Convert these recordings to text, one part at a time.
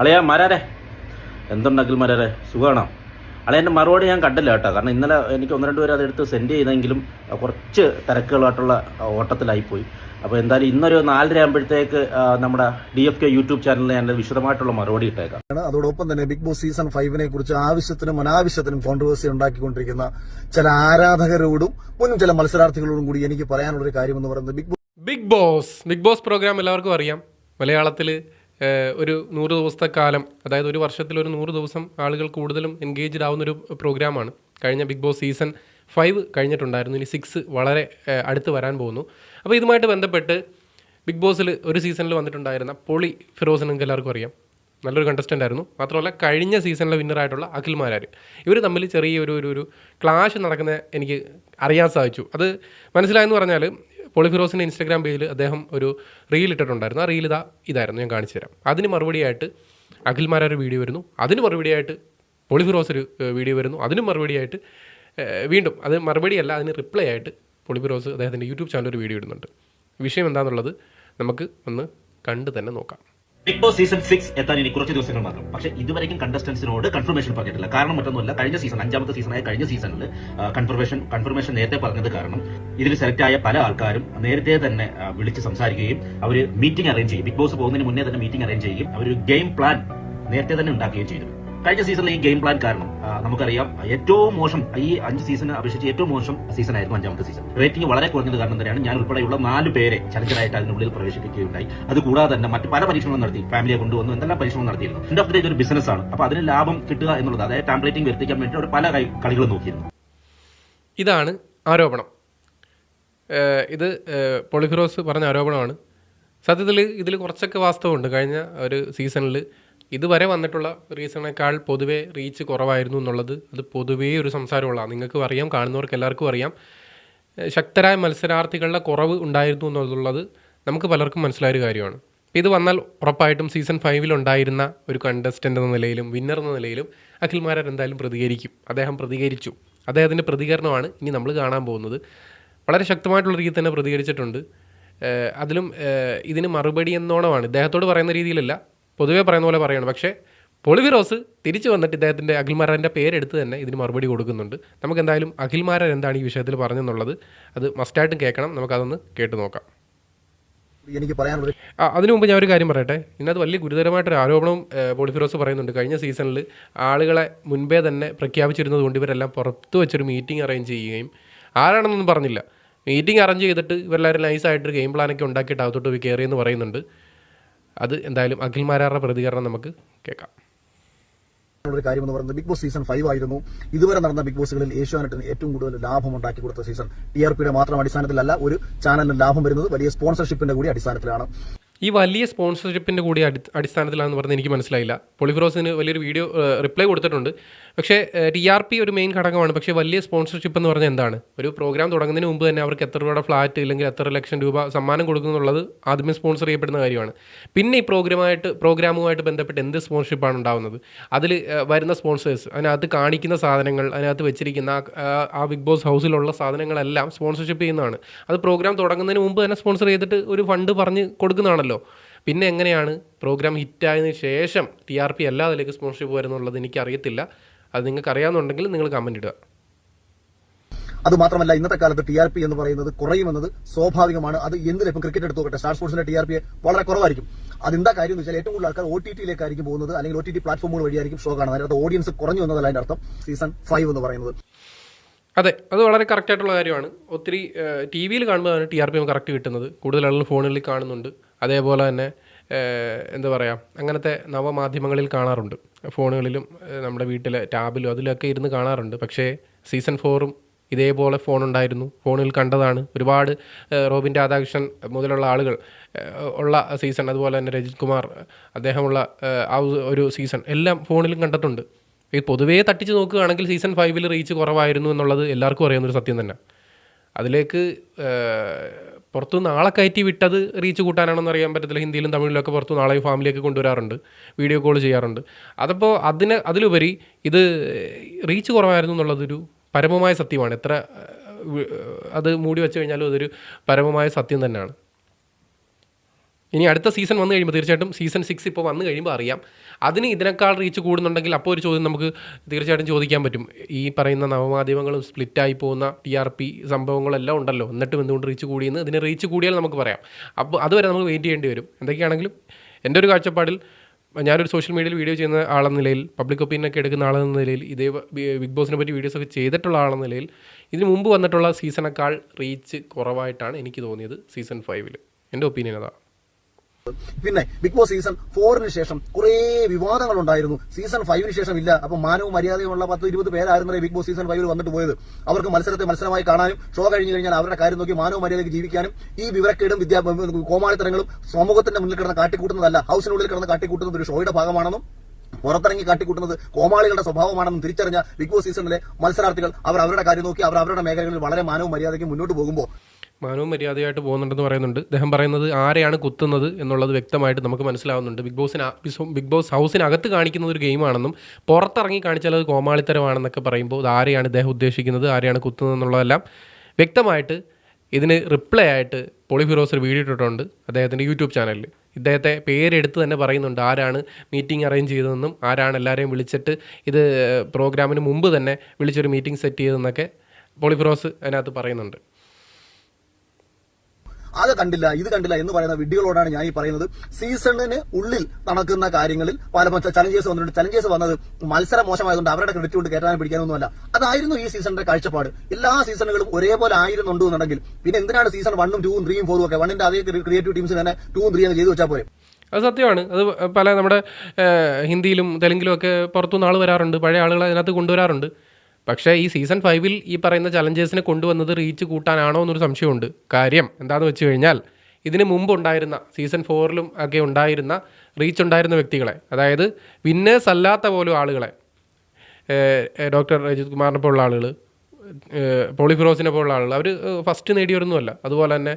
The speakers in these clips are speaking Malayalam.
അളയാ മരാരെ. എന്തുണ്ടെങ്കിൽ മരാരെ? സുഖമാണോ അളയ അളയന്റെ മറുപടി ഞാൻ കണ്ടില്ല കേട്ടോ. കാരണം ഇന്നലെ എനിക്ക് ഒന്ന് രണ്ട് പേര് അതെടുത്ത് സെൻഡ് ചെയ്തെങ്കിലും കുറച്ച് തിരക്കുകളായിട്ടുള്ള ഓട്ടത്തിലായിപ്പോയി. അപ്പോൾ എന്തായാലും ഇന്നൊരു നാലര ആകുമ്പോഴത്തേക്ക് നമ്മുടെ ഡി എഫ് കെ യൂട്യൂബ് ചാനലിൽ ഞാൻ വിശദമായിട്ടുള്ള മറുപടി ഇട്ടേക്കാം. അതോടൊപ്പം തന്നെ ബിഗ് ബോസ് സീസൺ ഫൈവിനെ കുറിച്ച് ആവശ്യത്തിനും അനാവശ്യത്തിനും കോൺട്രവേഴ്സി ഉണ്ടാക്കിക്കൊണ്ടിരിക്കുന്ന ചില ആരാധകരോടും മുന്നും ചില മത്സരാർത്ഥികളോടും കൂടി എനിക്ക് പറയാനുള്ള ഒരു കാര്യം എന്ന് പറയുന്നത് Bigg Bigg Boss Bigg Boss programme എല്ലാവർക്കും അറിയാം. മലയാളത്തിൽ ഒരു നൂറ് ദിവസത്തെ കാലം അതായത് ഒരു വർഷത്തിൽ ഒരു നൂറ് ദിവസം ആളുകൾ കൂടുതലും എൻഗേജ്ഡ് ആവുന്ന ഒരു പ്രോഗ്രാമാണ്. കഴിഞ്ഞ ബിഗ് ബോസ് സീസൺ ഫൈവ് കഴിഞ്ഞിട്ടുണ്ടായിരുന്നു. ഇനി സിക്സ് വളരെ അടുത്ത് വരാൻ പോകുന്നു. അപ്പോൾ ഇതുമായിട്ട് ബന്ധപ്പെട്ട് ബിഗ് ബോസിൽ ഒരു സീസണിൽ വന്നിട്ടുണ്ടായിരുന്ന പൊളി ഫിറോസ് എല്ലാവർക്കും അറിയാം. നല്ലൊരു കണ്ടസ്റ്റന്റ് ആയിരുന്നു. മാത്രമല്ല കഴിഞ്ഞ സീസണിലെ വിന്നറായിട്ടുള്ള അഖിൽ മാരാർ ഇവർ തമ്മിൽ ചെറിയ ഒരു ഒരു ഒരു ക്ലാഷ് നടക്കുന്ന എനിക്ക് അറിയാൻ സാധിച്ചു. അത് മനസ്സിലായെന്ന് പറഞ്ഞാൽ പോളിഫിറോസിന്റെ ഇൻസ്റ്റാഗ്രാം പേജിൽ അദ്ദേഹം ഒരു റീൽ ഇട്ടിട്ടുണ്ടായിരുന്നു. ആ റീൽ ഇതാ ഇതായിരുന്നു ഞാൻ കാണിച്ചു തരാം. അതിന് മറുപടിയായിട്ട് അഖിൽ ഒരു വീഡിയോ വരുന്നു. അതിന് മറുപടിയായിട്ട് പോളിഫിറോസ് ഒരു വീഡിയോ വരുന്നു. അതിന് മറുപടിയായിട്ട് വീണ്ടും അത് മറുപടിയല്ല അതിന് റിപ്ലൈ ആയിട്ട് പോളിഫിറോസ് അദ്ദേഹത്തിന്റെ യൂട്യൂബ് ചാനൽ ഒരു വീഡിയോ ഇടുന്നുണ്ട്. വിഷയം എന്താണെന്നുള്ളത് നമുക്ക് ഒന്ന് കണ്ട് തന്നെ നോക്കാം. ബിഗ് ബോസ് സീസൺ സിക്സ് എത്താൻ ഇനി കുറച്ച് ദിവസങ്ങൾ മാത്രം. പക്ഷെ ഇതുവരെയും കണ്ടസ്റ്റൻസിനോട് കൺഫർമേഷൻ പറഞ്ഞിട്ടില്ല. കാരണം മറ്റൊന്നുമല്ല കഴിഞ്ഞ സീസൺ അഞ്ചാമത്തെ സീസണായ കഴിഞ്ഞ സീസണിൽ കൺഫർമേഷൻ കൺഫർമേഷൻ നേരത്തെ പറഞ്ഞത് കാരണം ഇതിൽ സെലക്ട് ആയ പല ആൾക്കാരും നേരത്തെ തന്നെ വിളിച്ച് സംസാരിക്കുകയും അവർ മീറ്റിംഗ് അറേഞ്ച് ചെയ്യും. ബിഗ് ബോസ് പോകുന്നതിന് മുന്നേ തന്നെ മീറ്റിംഗ് അറേഞ്ച് ചെയ്യുകയും അവർ ഗെയിം പ്ലാൻ നേരത്തെ തന്നെ ഉണ്ടാക്കുകയും ചെയ്തു. കഴിഞ്ഞ സീസണിലെ ഈ ഗെയിം പ്ലാൻ കാരണം നമുക്കറിയാം ഏറ്റവും മോശം ഈ അഞ്ച് സീസണിനെ അപേക്ഷിച്ച് ഏറ്റവും മോശം സീസൺ ആയിരുന്നു അഞ്ചാമത്തെ സീസൺ റേറ്റിംഗ് വളരെ കുറഞ്ഞത് കാരണം തന്നെയാണ് ഞാൻ ഉൾപ്പെടെയുള്ള നാല് പേരെ ചലഞ്ചറായിട്ട് അതിനുള്ളിൽ പ്രവേശിപ്പിക്കുകയുണ്ടായി. അതുകൂടാതെ തന്നെ മറ്റ് പല പരീക്ഷണങ്ങളും നടത്തി ഫാമിലിയെ കൊണ്ടുവന്നു എന്തെല്ലാം പരീക്ഷണം നടത്തിയിരുന്നു. എന്റെ ഓഫ് ഒരു ബിസിനസ് ആണ്. അപ്പോൾ അതിന് ലാഭം കിട്ടുക എന്നുള്ളത് അതായത് ടാം റേറ്റിംഗ് വരുത്തിക്കാൻ വേണ്ടി അവർ പല കളികളും നോക്കിയിരുന്നു. ഇതാണ് ആരോപണം. ഇത് പോളിഫിറോസ് പറഞ്ഞ ആരോപണമാണ്. സത്യത്തിൽ ഇതിൽ കുറച്ചൊക്കെ വാസ്തവമുണ്ട്. കഴിഞ്ഞ ഒരു സീസണിൽ ഇതുവരെ വന്നിട്ടുള്ള റീസണേക്കാൾ പൊതുവേ റീച്ച് കുറവായിരുന്നു എന്നുള്ളത് അത് പൊതുവേ ഒരു സംസാരമുള്ളതാണ്. നിങ്ങൾക്കും അറിയാം കാണുന്നവർക്ക് എല്ലാവർക്കും അറിയാം. ശക്തരായ മത്സരാർത്ഥികളുടെ കുറവ് ഉണ്ടായിരുന്നു എന്നുള്ളത് നമുക്ക് പലർക്കും മനസ്സിലായൊരു കാര്യമാണ്. ഇത് വന്നാൽ ഉറപ്പായിട്ടും സീസൺ ഫൈവിൽ ഉണ്ടായിരുന്ന ഒരു കണ്ടസ്റ്റന്റ് എന്ന നിലയിലും വിന്നർ എന്ന നിലയിലും അഖിൽ എന്തായാലും പ്രതികരിക്കും. അദ്ദേഹം പ്രതികരിച്ചു. അദ്ദേഹത്തിന്റെ പ്രതികരണമാണ് ഇനി നമ്മൾ കാണാൻ പോകുന്നത്. വളരെ ശക്തമായിട്ടുള്ള രീതിയിൽ തന്നെ പ്രതികരിച്ചിട്ടുണ്ട്. അതിലും ഇതിന് മറുപടി എന്നോണമാണ്. ഇദ്ദേഹത്തോട് പറയുന്ന രീതിയിലല്ല. പൊതുവേ പറയുന്ന പോലെ പറയണം പക്ഷേ പൊളിവിറോസ് തിരിച്ചു വന്നിട്ട് ഇദ്ദേഹത്തിന്റെ അഖിൽമാരാന്റെ പേരെടുത്ത് തന്നെ ഇതിന് മറുപടി കൊടുക്കുന്നുണ്ട്. നമുക്ക് എന്തായാലും അഖിൽമാരൻ എന്താണ് ഈ വിഷയത്തിൽ പറഞ്ഞെന്നുള്ളത് അത് മസ്റ്റായിട്ടും കേൾക്കണം. നമുക്കതൊന്ന് കേട്ട് നോക്കാം. എനിക്ക് പറയാനുള്ളത് ആ, അതിനു മുമ്പ് ഞാൻ ഒരു കാര്യം പറയട്ടെ. ഇതിനകത്ത് വലിയ ഗുരുതരമായിട്ടൊരു ആരോപണം പോളിഫിറോസ് പറയുന്നുണ്ട്. കഴിഞ്ഞ സീസണിൽ ആളുകളെ മുൻപേ തന്നെ പ്രഖ്യാപിച്ചിരുന്നത് കൊണ്ട് ഇവരെല്ലാം പുറത്ത് വെച്ചൊരു മീറ്റിംഗ് അറേഞ്ച് ചെയ്യുകയും ആരാണെന്നൊന്നും പറഞ്ഞില്ല. മീറ്റിംഗ് അറേഞ്ച് ചെയ്തിട്ട് ഇവരെല്ലാവരും നൈസായിട്ടൊരു ഗെയിം പ്ലാനൊക്കെ ഉണ്ടാക്കിയിട്ട് അകത്തോട്ട് പോയി കയറിയെന്ന് പറയുന്നുണ്ട്. അത് എന്തായാലും അഖിൽമാരാറുടെ പ്രതികരണം നമുക്ക് കേൾക്കാം. ഒരു കാര്യം എന്ന് പറയുന്നത് ബിഗ് ബോസ് സീസൺ ഫൈവ് ആയിരുന്നു. ഇതുവരെ നടന്ന ബിഗ് ബോസുകളിൽ ഏഷ്യാനെറ്റിന് ഏറ്റവും കൂടുതൽ ലാഭം ഉണ്ടാക്കി കൊടുത്ത സീസൺ ടി ആർ പിയുടെ മാത്രം അടിസ്ഥാനത്തിലല്ല ഒരു ചാനലിന് ലാഭം വരുന്നത് വലിയ സ്പോൺസർഷിപ്പിന്റെ കൂടി അടിസ്ഥാനത്തിലാണ്. ഈ വലിയ സ്പോൺസർഷിപ്പിന്റെ കൂടി അടി അടിസ്ഥാനത്തിലാണെന്ന് പറഞ്ഞ് എനിക്ക് മനസ്സിലായില്ല. പൊളിഫിറോസിന് വലിയൊരു വീഡിയോ റിപ്ലൈ കൊടുത്തിട്ടുണ്ട്. പക്ഷേ ടി ആർ പി ഒരു മെയിൻ ഘടകമാണ്. പക്ഷേ വലിയ സ്പോൺസർഷിപ്പ് എന്ന് പറഞ്ഞാൽ എന്താണ്? ഒരു പ്രോഗ്രാം തുടങ്ങുന്നതിന് മുമ്പ് തന്നെ അവർക്ക് എത്ര രൂപയുടെ ഫ്ലാറ്റ് ഇല്ലെങ്കിൽ എത്ര ലക്ഷം രൂപ സമ്മാനം കൊടുക്കുന്നുള്ളത് ആദ്യമേ സ്പോൺസർ ചെയ്യപ്പെടുന്ന കാര്യമാണ്. പിന്നെ ഈ പ്രോഗ്രാമായിട്ട് പ്രോഗ്രാമുമായിട്ട് ബന്ധപ്പെട്ട് എന്ത് സ്പോൺസർഷിപ്പാണ് ഉണ്ടാകുന്നത് അതിൽ വരുന്ന സ്പോൺസേഴ്സ് അതിനകത്ത് കാണിക്കുന്ന സാധനങ്ങൾ അതിനകത്ത് വെച്ചിരിക്കുന്ന ആ- ബിഗ് ബോസ് ഹൗസിലുള്ള സാധനങ്ങളെല്ലാം സ്പോൺസർഷിപ്പ് ചെയ്യുന്നതാണ്. അത് പ്രോഗ്രാം തുടങ്ങുന്നതിന് മുമ്പ് തന്നെ സ്പോൺസർ ചെയ്തിട്ട് ഒരു ഫണ്ട് പറഞ്ഞ് കൊടുക്കുന്നതാണല്ലോ പിന്നെ എങ്ങനെയാണ്? പ്രോഗ്രാം ഹിറ്റായതിനു ശേഷം ടി ആർ പി അല്ലാതെ അതിലേക്ക് സ്പോൺസർഷിപ്പ് വരുന്നുള്ളത് എനിക്ക് അറിയത്തില്ല അത് നിങ്ങൾക്ക് അറിയാമെന്നുണ്ടെങ്കിൽ നിങ്ങൾ കമന്റ് ഇടുക. അത് മാത്രമല്ല ഇന്നത്തെ കാലത്ത് ടി ആർ പി എന്ന് പറയുന്നത് കുറയുമെന്നത് സ്വാഭാവികമാണ്. അത് എന്തിനും ഇപ്പം ക്രിക്കറ്റ് എടുത്ത് നോക്കട്ടെ സ്റ്റാർ സ്പോർട്സിന്റെ ടി ആർ പി വളരെ കുറവായിരിക്കും. അതെന്താ കാര്യം എന്ന് വെച്ചാൽ ഏറ്റവും കൂടുതൽ ആൾക്കാർ ഒ ടി ടിയിലേക്കായിരിക്കും പോകുന്നത്. അല്ലെങ്കിൽ ഒ ടി ടി പ്ലാറ്റ്ഫോമുകൾ വഴിയായിരിക്കും ഷോ കാണുന്നത്. അതിനകത്ത് ഓഡിയൻസ് കുറഞ്ഞു എന്നതല്ല അതിന്റെ അർത്ഥം. സീസൺ ഫൈവ് എന്ന് പറയുന്നത്. അതെ അത് വളരെ കറക്റ്റ് ആയിട്ടുള്ള കാര്യമാണ്. ഒത്തിരി ടി വിയിൽ കാണുമ്പോഴാണ് T R P M correct കിട്ടുന്നത്. കൂടുതൽ ആളുകൾ ഫോണുകളിൽ കാണുന്നുണ്ട്. അതേപോലെ തന്നെ എന്താ പറയുക അങ്ങനത്തെ നവമാധ്യമങ്ങളിൽ കാണാറുണ്ട്. ഫോണുകളിലും നമ്മുടെ വീട്ടിലെ ടാബിലും അതിലൊക്കെ ഇരുന്ന് കാണാറുണ്ട്. പക്ഷേ സീസൺ ഫോറും ഇതേപോലെ ഫോൺ ഉണ്ടായിരുന്നു ഫോണിൽ കണ്ടതാണ്. ഒരുപാട് റോബിൻ രാധാകൃഷ്ണൻ മുതലുള്ള ആളുകൾ ഉള്ള സീസൺ അതുപോലെ തന്നെ രജിത് കുമാർ അദ്ദേഹമുള്ള ആ ഒരു സീസൺ എല്ലാം ഫോണിലും കണ്ടിട്ടുണ്ട്. ഈ പൊതുവേ തട്ടിച്ച് നോക്കുകയാണെങ്കിൽ സീസൺ ഫൈവിൽ റീച്ച് കുറവായിരുന്നു എന്നുള്ളത് എല്ലാവർക്കും അറിയാവുന്നൊരു സത്യം തന്നെ. അതിലേക്ക് പുറത്തു നാളെ കയറ്റി വിട്ടത് റീച്ച് കൂട്ടാനാണെന്ന് അറിയാൻ പറ്റത്തില്ല. ഹിന്ദിയിലും തമിഴിലൊക്കെ പുറത്തു നാളെ ഫാമിലിയൊക്കെ കൊണ്ടുവരാറുണ്ട്. വീഡിയോ കോൾ ചെയ്യാറുണ്ട്. അതപ്പോൾ അതിന് അതിലുപരി ഇത് റീച്ച് കുറവായിരുന്നു എന്നുള്ളതൊരു പരമമായ സത്യമാണ്. എത്ര അത് മൂടി വെച്ച് കഴിഞ്ഞാലും അതൊരു പരമമായ സത്യം തന്നെയാണ്. ഇനി അടുത്ത സീസൺ വന്നു കഴിയുമ്പോൾ തീർച്ചയായിട്ടും സീസൺ സിക്സ് ഇപ്പോൾ വന്നു കഴിയുമ്പോൾ അറിയാം. അതിന് ഇതിനേക്കാൾ റീച്ച് കൂടുന്നുണ്ടെങ്കിൽ അപ്പോൾ ഒരു ചോദ്യം നമുക്ക് തീർച്ചയായിട്ടും ചോദിക്കാൻ പറ്റും. ഈ പറയുന്ന നവമാധ്യമങ്ങളും സ്പ്ലിറ്റായി പോകുന്ന ടി ആർ പി സംഭവങ്ങളെല്ലാം ഉണ്ടല്ലോ. എന്നിട്ടും എന്തുകൊണ്ട് റീച്ച് കൂടിയെന്ന് ഇതിന് റീച്ച് കൂടിയാൽ നമുക്ക് പറയാം. അപ്പോൾ അതുവരെ നമുക്ക് വെയിറ്റ് ചെയ്യേണ്ടി വരും. എന്തൊക്കെയാണെങ്കിലും എന്റെ ഒരു കാഴ്ചപ്പാടിൽ ഞാനൊരു സോഷ്യൽ മീഡിയയിൽ വീഡിയോ ചെയ്യുന്ന ആളെന്ന നിലയിൽ പബ്ലിക് ഒപ്പീനിയനൊക്കെ എടുക്കുന്ന ആളെന്ന നിലയിൽ ഇതേ ബിഗ് ബോസിനെ പറ്റി വീഡിയോസ് ഒക്കെ ചെയ്തിട്ടുള്ള ആളെന്ന നിലയിൽ ഇതിന് മുമ്പ് വന്നിട്ടുള്ള സീസണേക്കാൾ റീച്ച് കുറവായിട്ടാണ് എനിക്ക് തോന്നിയത് സീസൺ ഫൈവിൽ എന്റെ ഒപ്പീനിയൻ അതാണ് പിന്നെ ബിഗ് ബോസ് സീസൺ ഫോറിന് ശേഷം കുറേ വിവാദങ്ങൾ ഉണ്ടായിരുന്നു സീസൺ ഫൈവിന് ശേഷം ഇല്ല അപ്പൊ മാനവും മര്യാദയുമുള്ള പത്ത് ഇരുപത് പേരായിരുന്നു ബിഗ് ബോസ് സീസൺ ഫൈവിൽ വന്നിട്ട് പോയത്. അവർക്ക് മത്സരത്തെ മത്സരമായി കാണാനും ഷോ കഴിഞ്ഞു കഴിഞ്ഞാൽ അവരുടെ കാര്യം നോക്കി മാനവും മര്യാദയ്ക്ക് ജീവിക്കാനും ഈ വിവരക്കേടും വിദ്യാ കോമാളിത്തരങ്ങളും സമൂഹത്തിന്റെ മുന്നിൽ കിടന്ന് കാട്ടിക്കൂട്ടുന്നതല്ല ഹൗസിനുള്ളിൽ കിടന്ന് കാട്ടിക്കൂട്ടുന്നത് ഒരു ഷോയുടെ ഭാഗമാണെന്നും പുറത്തിറങ്ങി കാട്ടിക്കൂട്ടുന്നത് കോമാളികളുടെ സ്വഭാവമാണെന്നും തിരിച്ചറിഞ്ഞ ബിഗ് ബോസ് സീസണിലെ മത്സരാർത്ഥികൾ അവർ അവരുടെ കാര്യം നോക്കി അവർ അവരുടെ മേഖലകളിൽ വളരെ മാനവും മര്യാദയ്ക്ക് മുന്നോട്ട് പോകുമ്പോൾ മാനവും മര്യാദയായിട്ട് പോകുന്നുണ്ടെന്ന് പറയുന്നുണ്ട്. അദ്ദേഹം പറയുന്നത് ആരെയാണ് കുത്തുന്നത് എന്നുള്ളത് വ്യക്തമായിട്ട് നമുക്ക് മനസ്സിലാവുന്നുണ്ട്. ബിഗ് ബോസിന് ബിഗ് ബോസ് ഹൗസിനകത്ത് കാണിക്കുന്ന ഒരു ഗെയിമാണെന്നും പുറത്തിറങ്ങി കാണിച്ചാൽ അത് കോമാളിത്തരമാണെന്നൊക്കെ പറയുമ്പോൾ ഇത് ആരെയാണ് ഇദ്ദേഹം ഉദ്ദേശിക്കുന്നത് ആരെയാണ് കുത്തുന്നത് എന്നുള്ളതെല്ലാം വ്യക്തമായിട്ട് ഇതിന് റിപ്ലൈ ആയിട്ട് പോളി വീഡിയോ ഇട്ടിട്ടുണ്ട് അദ്ദേഹത്തിന്റെ യൂട്യൂബ് ചാനലിൽ. ഇദ്ദേഹത്തെ പേരെടുത്ത് തന്നെ പറയുന്നുണ്ട് ആരാണ് മീറ്റിംഗ് അറേഞ്ച് ചെയ്തതെന്നും ആരാണ് എല്ലാവരെയും വിളിച്ചിട്ട് ഇത് പ്രോഗ്രാമിന് മുമ്പ് തന്നെ വിളിച്ചൊരു മീറ്റിംഗ് സെറ്റ് ചെയ്തതെന്നൊക്കെ പോളിഫിറോസ് അതിനകത്ത് പറയുന്നുണ്ട്. അത് കണ്ടില്ല ഇത് കണ്ടില്ല എന്ന് പറയുന്ന വിഡ്ഢികളോടാണ് ഞാൻ ഈ പറയുന്നത്. സീസണിന് ഉള്ളിൽ നടക്കുന്ന കാര്യങ്ങളിൽ പല ചലഞ്ചേഴ്സ് വന്നിട്ടുണ്ട്. ചലഞ്ചേഴ്സ് വന്നത് മത്സരം മോശമായതുകൊണ്ട് അവരുടെ ക്രെഡിറ്റ് കൊണ്ട് കയറ്റാൻ പിടിക്കാനൊന്നുമല്ല. അതായിരുന്നു ഈ സീസണിന്റെ കാഴ്ചപ്പാട്. എല്ലാ സീസണുകളും ഒരേപോലെ ആയിരുന്നുണ്ടോ എന്നുണ്ടെങ്കിൽ പിന്നെ എന്തിനാണ് സീസൺ വണ്ണും ടൂവും ത്രീയും ഫോറും ഒക്കെ? വണ്ണിന്റെ അതേ ക്രിയേറ്റീവ് ടീംസ് തന്നെ ടൂവും ത്രീ എന്ന് ചെയ്തു വെച്ചാൽ പോരെ. അത് സത്യമാണ്. അത് പല നമ്മുടെ ഹിന്ദിയിലും തെലുങ്കിലും ഒക്കെ പുറത്തുനിന്ന് ആൾ വരാറുണ്ട്. പഴയ ആളുകളെ അതിനകത്ത് കൊണ്ടുവരാറുണ്ട്. പക്ഷേ ഈ സീസൺ ഫൈവിൽ ഈ പറയുന്ന ചലഞ്ചേഴ്സിനെ കൊണ്ടുവന്നത് റീച്ച് കൂട്ടാനാണോ എന്നൊരു സംശയമുണ്ട്. കാര്യം എന്താണെന്ന് വെച്ച് കഴിഞ്ഞാൽ ഇതിന് മുമ്പ് ഉണ്ടായിരുന്ന സീസൺ ഫോറിലും ഒക്കെ ഉണ്ടായിരുന്ന റീച്ച് ഉണ്ടായിരുന്ന വ്യക്തികളെ അതായത് വിന്നേഴ്സ് അല്ലാത്ത പോലും ആളുകളെ ഡോക്ടർ രജിത് കുമാറിനെ പോലുള്ള ആളുകൾ പോളിഫിറോസിനെ പോലുള്ള ആളുകൾ അവർ ഫസ്റ്റ് നേടിയവരൊന്നുമല്ല. അതുപോലെ തന്നെ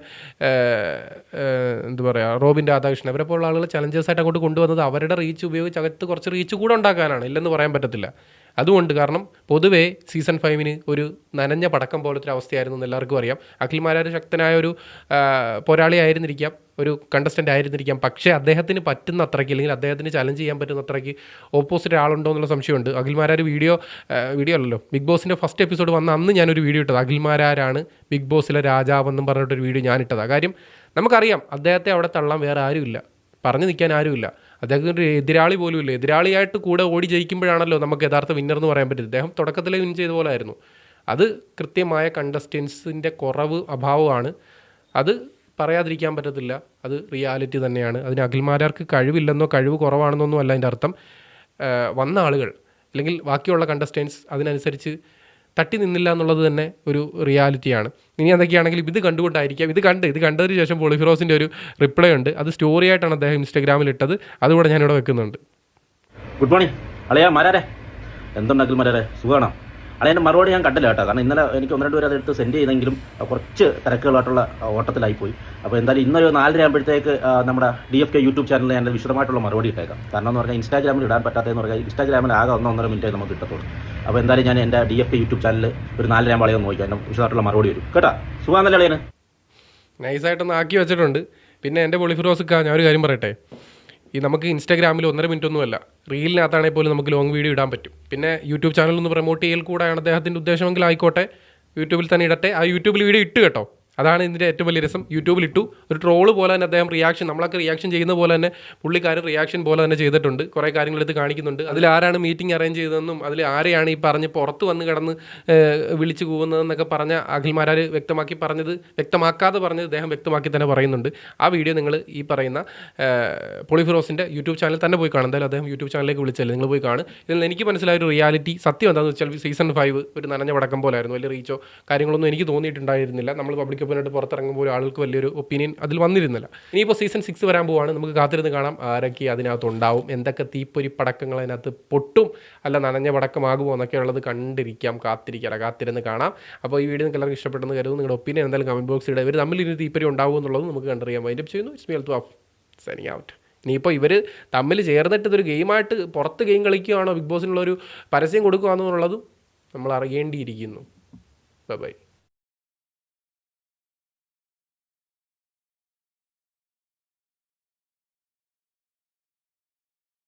എന്താ പറയുക റോബിൻ രാധാകൃഷ്ണൻ അവരെ പോലുള്ള ആളുകൾ ചലഞ്ചേഴ്സായിട്ട് അങ്ങോട്ട് കൊണ്ടുവന്നത് അവരുടെ റീച്ച് ഉപയോഗിച്ച് അകത്ത് കുറച്ച് റീച്ച് കൂടെ ഉണ്ടാക്കാനാണ്. ഇല്ലെന്ന് പറയാൻ പറ്റത്തില്ല. അതുകൊണ്ട് കാരണം പൊതുവേ സീസൺ ഫൈവിന് ഒരു നനഞ്ഞ പടക്കം പോലത്തെ ഒരു അവസ്ഥയായിരുന്നു എല്ലാവർക്കും അറിയാം. അഖിൽമാരാർ ശക്തനായ ഒരു ആ, പോരാളി ആയിരുന്നിരിക്കാം ഒരു കണ്ടസ്റ്റന്റ് ആയിരുന്നിരിക്കാം. പക്ഷേ അദ്ദേഹത്തിന് പറ്റുന്ന അത്രയ്ക്ക് അല്ലെങ്കിൽ അദ്ദേഹത്തിന് ചലഞ്ച് ചെയ്യാൻ പറ്റുന്ന അത്രയ്ക്ക് ഓപ്പോസിറ്റ് ആളുണ്ടോ എന്നുള്ള സംശയമുണ്ട്. അഖിൽമാരാർ വീഡിയോ വീഡിയോ അല്ലല്ലോ ബിഗ് ബോസിന്റെ ഫസ്റ്റ് എപ്പിസോഡ് വന്ന അന്ന് ഞാനൊരു വീഡിയോ ഇട്ടത്. അഖിൽമാരാരാണ് ബിഗ് ബോസിലെ രാജാവെന്നും പറഞ്ഞിട്ടൊരു വീഡിയോ ഞാൻ ഇട്ടതാണ് കാര്യം നമുക്കറിയാം അദ്ദേഹത്തെ അവിടെ തള്ളാൻ വേറെ ആരുമില്ല. പറഞ്ഞു നിൽക്കാൻ ആരുമില്ല. അദ്ദേഹത്തിന് എതിരാളി പോലും ഇല്ല. എതിരാളിയായിട്ട് കൂടെ ഓടി ജയിക്കുമ്പോഴാണല്ലോ നമുക്ക് യഥാർത്ഥ വിന്നർ എന്ന് പറയാൻ പറ്റും അദ്ദേഹം തുടക്കത്തിലേ വിൻ ചെയ്ത പോലെ ആയിരുന്നു അത് കൃത്യമായ കണ്ടസ്റ്റൻസിന്റെ കുറവ് അഭാവമാണ്. അത് പറയാതിരിക്കാൻ പറ്റത്തില്ല. അത് റിയാലിറ്റി തന്നെയാണ്. അതിന് അഖിൽമാരാർക്ക് കഴിവില്ലെന്നോ കഴിവ് കുറവാണെന്നൊന്നും അല്ല അതിന്റെ അർത്ഥം. വന്ന ആളുകൾ അല്ലെങ്കിൽ ബാക്കിയുള്ള കണ്ടസ്റ്റൻസ് അതിനനുസരിച്ച് തട്ടി നിന്നില്ല എന്നുള്ളത് തന്നെ ഒരു റിയാലിറ്റിയാണ്. ഇനി എന്തൊക്കെയാണെങ്കിലും ഇത് കണ്ടുകൊണ്ടായിരിക്കാം. ഇത് കണ്ട് ഇത് കണ്ടതിന് ശേഷം പോളിഫിറോസിന്റെ ഒരു റിപ്ലൈ ഉണ്ട്. അത് സ്റ്റോറി ആയിട്ടാണ് അദ്ദേഹം ഇൻസ്റ്റാഗ്രാമിൽ ഇട്ടത്. അതുകൂടെ ഞാനിവിടെ വെക്കുന്നുണ്ട്. ഗുഡ് മോർണിംഗ് അളയാ മരാരെ? എന്തുണ്ടെങ്കിലും മരാരെ? സുഖമാണോ അളയന്റെ മറുപടി ഞാൻ കണ്ടില്ല കേട്ടോ. കാരണം ഇന്നലെ എനിക്ക് ഒന്ന് രണ്ട് പേര് അതെടുത്ത് സെൻഡ് ചെയ്തെങ്കിലും കുറച്ച് തിരക്കുകളായിട്ടുള്ള ഓട്ടത്തിലായി പോയി. അപ്പോൾ എന്തായാലും ഇന്നൊരു നാലര ആകുമ്പോഴത്തേക്ക് നമ്മുടെ ഡി എഫ് കെ യൂട്യൂബ് ചാനലിൽ ഞാൻ വിശദമായിട്ടുള്ള മറുപടി ഇട്ടേക്കാം. കാരണം എന്ന് പറഞ്ഞാൽ ഇൻസ്റ്റാഗ്രാമിൽ ഇടാൻ പറ്റാത്തതെന്ന് പറഞ്ഞാൽ ഇൻസ്റ്റാഗ്രാമിൽ ആകെ ഒന്നോ ഒന്നര മിനിറ്റേ നമുക്ക് കിട്ടത്തുള്ളൂ. അപ്പോൾ എന്തായാലും ഞാൻ എന്റെ ഡി എഫ് കെ യൂട്യൂബ് ചാനലിൽ ഒരു നാലര നോക്കിക്കാം. എന്റെ വിശദമായിട്ടുള്ള മറുപടി വരും. കേട്ടോ? സുഖാന്നല്ലേ നൈസായിട്ടൊന്ന് ആക്കി വെച്ചിട്ടുണ്ട്. പിന്നെ എന്റെ പൊളിഫിറോസ് ഞാൻ ഒരു കാര്യം പറയട്ടെ? ഈ നമുക്ക് ഇൻസ്റ്റാഗ്രാമിൽ ഒന്നര മിനിറ്റ് ഒന്നുമല്ല റീലിനകത്താണെങ്കിൽ പോലും നമുക്ക് ലോങ് വീഡിയോ ഇടാൻ പറ്റും. പിന്നെ യൂട്യൂബ് ചാനലൊന്ന് പ്രൊമോട്ട് ചെയ്യൽ കൂടെയാണ് അദ്ദേഹത്തിന്റെ ഉദ്ദേശമെങ്കിൽ ആയിക്കോട്ടെ. യൂട്യൂബിൽ തന്നെ ഇടട്ടെ. ആ യൂട്യൂബിൽ വീഡിയോ ഇട്ട് കേട്ടോ. അതാണ് ഇതിന്റെ ഏറ്റവും വലിയ രസം. യൂട്യൂബിൽ ഇട്ടു. ഒരു ട്രോൾ പോലെ തന്നെ അദ്ദേഹം റിയാക്ഷൻ നമ്മളൊക്കെ റിയാക്ഷൻ ചെയ്യുന്ന പോലെ തന്നെ പുള്ളിക്കാരൻ റിയാക്ഷൻ പോലെ തന്നെ ചെയ്തിട്ടുണ്ട്. കുറേ കാര്യങ്ങൾ എടുത്ത് കാണിക്കുന്നുണ്ട്. അതിൽ ആരാണ് മീറ്റിംഗ് അറേഞ്ച് ചെയ്തതെന്നും അതിൽ ആരെയാണ് ഈ പറഞ്ഞ് പുറത്ത് വന്ന് കിടന്ന് വിളിച്ചു പോകുന്നതെന്നൊക്കെ പറഞ്ഞ അഖിൽമാരാർ വ്യക്തമാക്കി പറഞ്ഞത് വ്യക്തമാക്കാതെ പറഞ്ഞത് അദ്ദേഹം വ്യക്തമാക്കി തന്നെ പറയുന്നുണ്ട്. ആ വീഡിയോ നിങ്ങൾ ഈ പറയുന്ന പൊളിഫിറോസിന്റെ യൂട്യൂബ് ചാനൽ തന്നെ പോയി കാണും. എന്തായാലും അദ്ദേഹം യൂട്യൂബ് ചാനലിലേക്ക് വിളിച്ചല്ലേ നിങ്ങൾ പോയി കാണും. ഇതിൽ എനിക്ക് മനസ്സിലായ ഒരു റിയാലിറ്റി സത്യം എന്താണെന്ന് വെച്ചാൽ സീസൺ ഫൈവ് ഒരു നനഞ്ഞ വടക്കം പോലായിരുന്നു. വലിയ റീച്ചോ കാര്യങ്ങളൊന്നും എനിക്ക് തോന്നിയിട്ടുണ്ടായിരുന്നില്ല. നമ്മൾ പബ്ലിക് ഒപ്പീനിയായിട്ട് പുറത്തിറങ്ങുമ്പോൾ ആളുകൾക്ക് വലിയൊരു ഒപ്പീനിയൻ അതിൽ വന്നിരുന്നില്ല. ഇനിയിപ്പോൾ സീസൺ സിക്സ് വരാൻ പോവാണ്. നമുക്ക് കാത്തിരുന്ന് കാണാം. ആരൊക്കെ അതിനകത്ത് ഉണ്ടാവും. എന്തൊക്കെ തീപ്പൊരി പടക്കങ്ങൾ അതിനകത്ത് പൊട്ടും അല്ല നനഞ്ഞ പടക്കമാകുമോ എന്നൊക്കെ ഉള്ളത് കണ്ടിരിക്കാം. കാത്തിരിക്കാം കാത്തിരുന്ന് കാണാം. അപ്പോൾ ഈ വീഡിയോ നിങ്ങൾക്ക് എല്ലാവർക്കും ഇഷ്ടപ്പെട്ടെന്ന് കരുതുന്നു. നിങ്ങളുടെ ഒപ്പീനിയൻ എന്തായാലും കമന്റ് ബോക്സിൽ ഇടുക ഇവർ തമ്മിൽ ഇനി തീപ്പൊരി ഉണ്ടാവും എന്നുള്ളത് നമുക്ക് കണ്ടറിയാം. വൈൻഡപ്പ് ചെയ്യുന്നു. It's meal to up signing out ഇനിയിപ്പോൾ ഇവർ തമ്മിൽ ചേർന്നിട്ട് ഇതൊരു ഗെയിമായിട്ട് പുറത്ത് ഗെയിം കളിക്കുകയാണോ ബിഗ് ബോസിനുള്ളൊരു പരസ്യം കൊടുക്കുകയാണെന്നുള്ളതും നമ്മൾ അറിയേണ്ടിയിരിക്കുന്നു. Bye bye